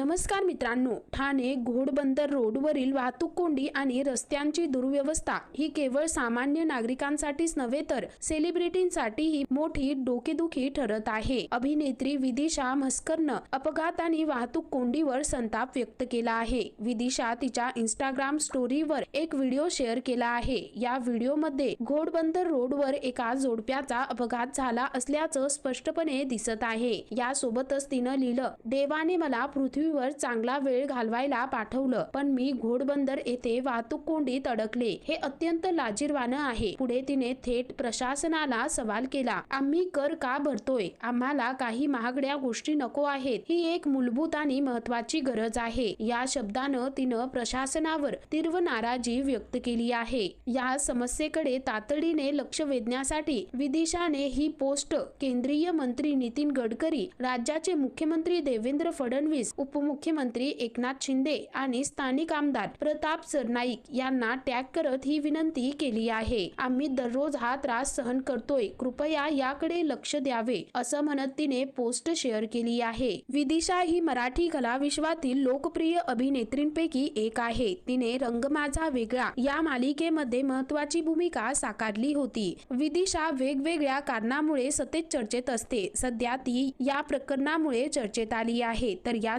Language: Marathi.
नमस्कार मित्रांनो ठाणे घोडबंदर रोडवरील वाहतूक कोंडी आणि रस्त्यांची दुर्व्यवस्था ही केवळ सामान्य नागरिकांसाठीच नव्हे तर सेलिब्रिटींसाठीही मोठी डोकेदुखी ठरत आहे. अभिनेत्री विदिशा म्हस्करनं अपघात आणि वाहतूक कोंडीवर संताप व्यक्त केला आहे. विदिशा तिच्या इंस्टाग्राम स्टोरीवर एक व्हिडिओ शेअर केला आहे. या व्हिडिओमध्ये घोडबंदर रोडवर एका जोडप्याचा अपघात झाला असल्याचं स्पष्टपणे दिसत आहे. यासोबतच तिनं लिहिलं देवाने मला पृथ्वी पृथ्वीवर चांगला वेळ घालवायला पाठवलं पण मी घोडबंदर येथे वाहतूक कोंडीत अडकले हे अत्यंत लाजीरवाणं आहे. पुढे तिने थेट प्रशासनाला सवाल केला आम्ही कर का भरतोय? आम्हाला काही महागड्या गोष्टी नको आहेत. ही एक मूलभूत आणि महत्वाची गरज आहे. या शब्दानं तिनं प्रशासनावर तीव्र नाराजी व्यक्त केली आहे. या समस्येकडे तातडीने लक्ष वेधण्यासाठी विदिशाने ही पोस्ट केंद्रीय मंत्री नितीन गडकरी राज्याचे मुख्यमंत्री देवेंद्र फडणवीस उप उपमुख्यमंत्री एकनाथ शिंदे आणि स्थानिक आमदार प्रताप सरनाईक यांना टॅग करत ही विनंती केली आहे. आम्ही दररोज हा त्रास सहन करतोय. कृपया याकडे लक्ष द्यावे असं म्हणत तिने पोस्ट शेअर केली आहे. विदिशा ही मराठी कला विश्वातील लोकप्रिय अभिनेत्रींपैकी एक आहे. तिने रंग माझा वेगळा या मालिकेमध्ये महत्वाची भूमिका साकारली होती. विदिशा वेगवेगळ्या कारणामुळे सतत चर्चेत असते. सध्या ती या प्रकरणामुळे चर्चेत आली आहे. तर या